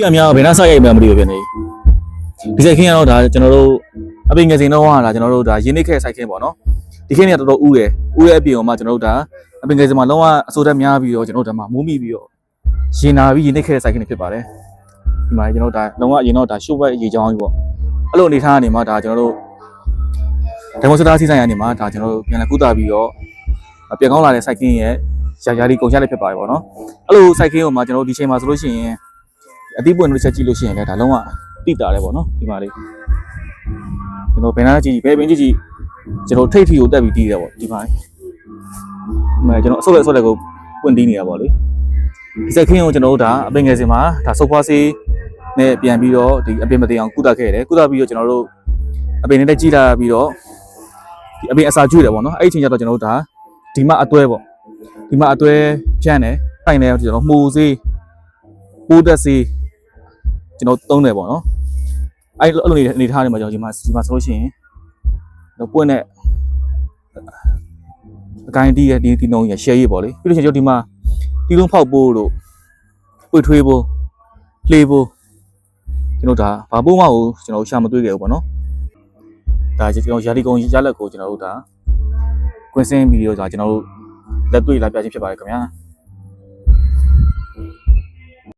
ဒီအများဘယ်နှဆက်ရိုက်မှမသိဘူးဖြစ်နေဒီစိုက်ခင်းကတော့ဒါကျွန်တော်တို့အပင်ငယ်စင်တော့ဟာဒါကျွန်တော်တို့ဒါရင်းနှိခဲ့စိုက်ခင်းပေါ့နော်ဒီခင်းကတော်တော်ဥတယ်ဥရဲ့အပြင်မှာကျွန်တော်တို့ဒါအပင်ငယ်စင်မှာလုံးဝအစိုးတက်များပြီးတော့ကျွန်တော်တို့ဒါမှာမူးမိပြီးတော့ရင်နာပြီးရင်းနှိခဲ့စိုက်ခင်းတွေဖြစ်ပါတယ်ဒီမှာကျွန်တော်တို့ဒါလုံးဝအရင်တော့ဒါရှိုးဘက်ရေချောင်းကြီးပေါ့အဲ့လိုအနေထားကနေမှဒါကျွန်တော်တို့ဒမိုစတာစီဆိုင်ကနေမှဒါကျွန်တော်တို့ပြန်လည်ကုသပြီးတော့ပြန်ကောင်းလာတဲ့စိုက်ခင်းရဲ့ရာရာလေးကုန်ချလိုက်ဖြစ်ပါတယ်ပေါ့နော်အဲ့လိုစိုက်ခင်းကိုမှကျွန်တော်တို့ဒီချိန်မှာဆိုလို့ရှိရင် အတိပွင့်လို့ချက်ကြည့်လို့ရှိရင်လည်းဒါလုံးဝတိတာတယ်ပေါ့နော်ဒီမှာလေးကျွန်တော်ဘယ်နာကြည့်ကြည့်ဘယ်ပင်ကြည့်ကြည့်ကျွန်တော်ထိတ်ထီကိုတက်ပြီးတီးတယ်ပေါ့ဒီမှာလေးဒီမှာကျွန်တော်အဆုတ်လက်အဆုတ်လက်ကိုပွင့်တီးနေတာပေါ့လေဒီစက်ခင်းကိုကျွန်တော်တို့ဒါအပင်ငယ်စင်မှာဒါဆုပ်ဖွားစေးနဲ့ပြန်ပြီးတော့ဒီအပင်မတင်အောင်ကုသခဲ့တယ်ကုသပြီးတော့ကျွန်တော်တို့အပင်နဲ့တက်ကြည့်လာပြီးတော့ဒီအပင်အစာကျွေးတယ်ပေါ့နော်အဲ့ဒီအချိန်ကျတော့ကျွန်တော်တို့ဒါဒီမှာအတွဲပေါ့ဒီမှာအတွဲဖြန့်တယ်တိုင်တယ်ကျွန်တော်မှုစေးပိုးတက်စေး ကျွန်တော်သုံးတယ်ပေါ့နော်အဲ့လိုအဲ့လိုအနေထားနေမှာကျွန်တော်ဒီမှာဒီမှာဆိုလို့ရှိရင်တော့ပွင့်တဲ့အကိုင်းတီးရဲ့ဒီဒီနှုံးရ share ရေးပေါ့လေပြီးလို့ရှိရင်ကျွန်တော်ဒီမှာတီးလုံးဖောက်ပိုးတို့ပွေထွေးပိုးလှေပိုးကျွန်တော်ဒါဘာပိုးမဟုတ်ကျွန်တော်ရှာမတွေ့ခဲ့ဘူးပေါ့နော်ဒါကျွန်တော်ရာဒီကုံရလက်ကိုကျွန်တော်တို့ဒါကွင်းစင်းပြီးတော့ဒါကျွန်တော်တို့လက်တွေ့လာပြချင်းဖြစ်ပါတယ်ခင်ဗျာ